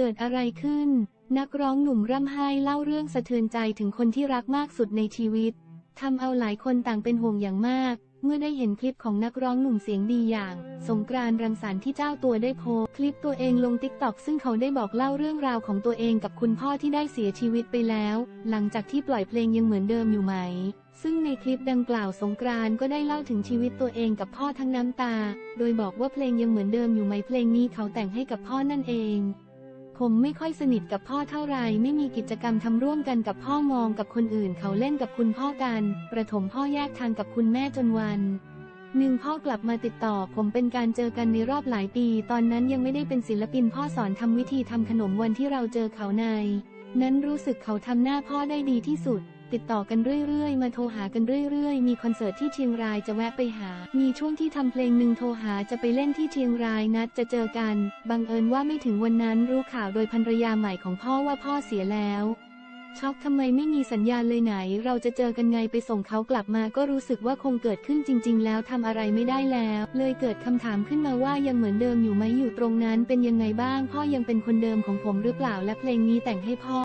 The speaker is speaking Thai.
เกิดอะไรขึ้น นักร้องหนุ่มร่ำไห้เล่าเรื่องสะเทือนใจถึงคนที่รักมากสุดในชีวิตทำเอาหลายคนต่างเป็นห่วงอย่างมาก เมื่อได้เห็นคลิปของนักร้องหนุ่มเสียงดีอย่าง สงกรานต์รังสรรค์ที่เจ้าตัวได้โพสต์คลิปตัวเองลงติ๊กต็อกซึ่งเขาได้บอกเล่าเรื่องราวของตัวเองกับคุณพ่อที่ได้เสียชีวิตไปแล้ว หลังจากที่ปล่อยเพลงยังเหมือนเดิมอยู่ไหม ซึ่งในคลิปดังกล่าวสงกรานต์ก็ได้เล่าถึงชีวิตตัวเองกับพ่อทั้งน้ำตา โดยบอกว่าเพลงยังเหมือนเดิมอยู่ไหมเพลงนี้เขาแต่งให้กับพ่อนั่นเอง ผมไม่ค่อยสนิทกับพ่อเท่าไรไม่มีกิจกรรมทำร่วมกันกับพ่อมองกับคนอื่นเขาเล่นกับคุณพ่อกัน ประถมพ่อแยกทางกับคุณแม่จนวันหนึ่งพ่อกลับมาติดต่อผมเป็นการเจอกันในรอบหลายปี ตอนนั้นยังไม่ได้เป็นศิลปินพ่อสอนทำวิธีทำขนมวันที่เราเจอเขาใน นั้นรู้สึกเขาทำหน้าพ่อได้ดีที่สุด ติดต่อกันเรื่อยๆ มาโทรหากันเรื่อยๆ มีคอนเสิร์ตที่เชียงรายจะแวะไปหา มีช่วงที่ทำเพลงหนึ่งโทรหาจะไปเล่นที่เชียงรายนัดจะเจอกัน บังเอิญว่าไม่ถึงวันนั้นรู้ข่าวโดยภรรยาใหม่ของพ่อว่าพ่อเสียแล้วช็อกทำไมไม่มีสัญญาณเลยไหน เราจะเจอกันไงไปส่งเขากลับมาก็รู้สึกว่าคงเกิดขึ้นจริง ๆ แล้วทำอะไรไม่ได้แล้ว เลยเกิดคำถามขึ้นมาว่ายังเหมือนเดิมอยู่ไหมอยู่ตรงนั้นเป็นยังไงบ้าง พ่อยังเป็นคนเดิมของผมหรือเปล่าและเพลงนี้แต่งให้พ่อ